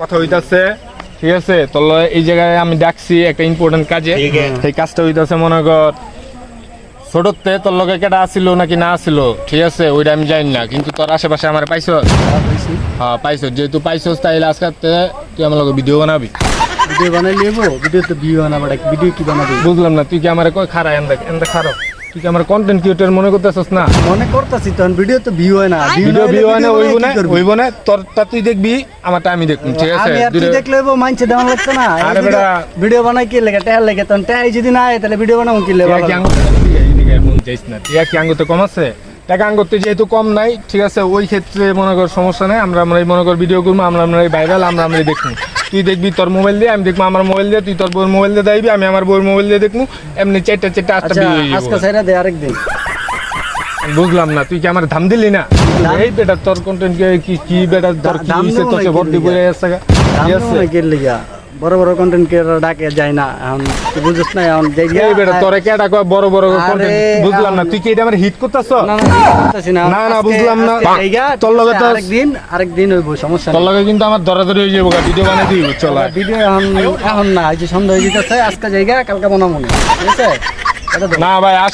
কথা হইতাছে ঠিক আছে লগে এই জায়গায় আমি ডাকছি একটা ইম্পর্টেন্ট কাজে। সেই কাজটা হইতাছে মনে কর ছোটতে তোর লগে কেটা আসিল নাকি না আসিল ঠিক আছে ওইটা আমি জানি না কিন্তু তোর আশেপাশে আমার পাইছ হ্যাঁ পাইছ যেহেতু পাইছ তাইলে আজকে তুই আমার লগে ভিডিও বানাবি। ভিডিও বানাই লিব ভিডিও তো ভিউ বানাবো ভিডিও কি বানাবি? বুঝলাম না তুই কি আমার কই খারা এন্দা এন্দা খারো তুই কি আমার কন্টেন্ট ক্রিয়েটর মনে করতেছস না? মনে করতেছি তখন ভিডিও তো ভিউ হয় না। ভিডিও ভিউ হয় না হইব না? হইব না তোরটা তুই দেখবি আমারটা আমি দেখব ঠিক আছে? আমি আর তুই দেখলে মাইনছে দেওয়া লাগতো না। আরে বেটা। ভিডিও বানাই কি লেগে টেহার লেগে? তখন যদি না হয় তাহলে ভিডিও বানাবো কি লেগে কি এইদিকে এখন যাইস না কি আঙ্গুরতে কম আছে? টাকা যেহেতু কম নাই ঠিক আছে ওই ক্ষেত্রে মনে কর সমস্যা নাই আমরা আমরা মনে কর ভিডিও করব আমরা আমরা ভাইরাল আমরা আমরা তুই দেখবি তোর মোবাইল দিয়ে আমি দেখব আমার মোবাইল দিয়ে তুই তোর বউর মোবাইল দিয়ে দেখবি আমি আমার বউর মোবাইল দিয়ে দেখব এমনি চারটা চারটা আটটা বিয়ে ভিডিও হয়ে আজকে। সাইরা দে আরেকদিন বুঝলাম না তুই কি আমার ধাম দিলি না এই বেটা তোর কন্টেন্ট কি কি বেটা তোর কি হইছে তোকে ভর্তি? করে আসছে গা? কি বড় বড় কন্টেন্ট ক্রিয়েটর ডাকে যায় না। এখন বুঝছ না এখন যাই এই বেটা তোরে কেডা কয় বড় বড় কন্টেন্ট বুঝলাম না তুই কি এটা আমার হিট করতেছ? না না না বুঝলাম না। তোর লগে তো- আরেকদিন আরেকদিন হইব সমস্যা তোর লগে কিন্তু আমার দরাদরি হয়ে যাব ভিডিও বানাই দিই চল ভিডিও এখন এখন না এই যে সন্ধ্যা হয়ে যেতেছে আজকে জায়গা কালকে বানাবো না ঠিক আছে? না ভাই আস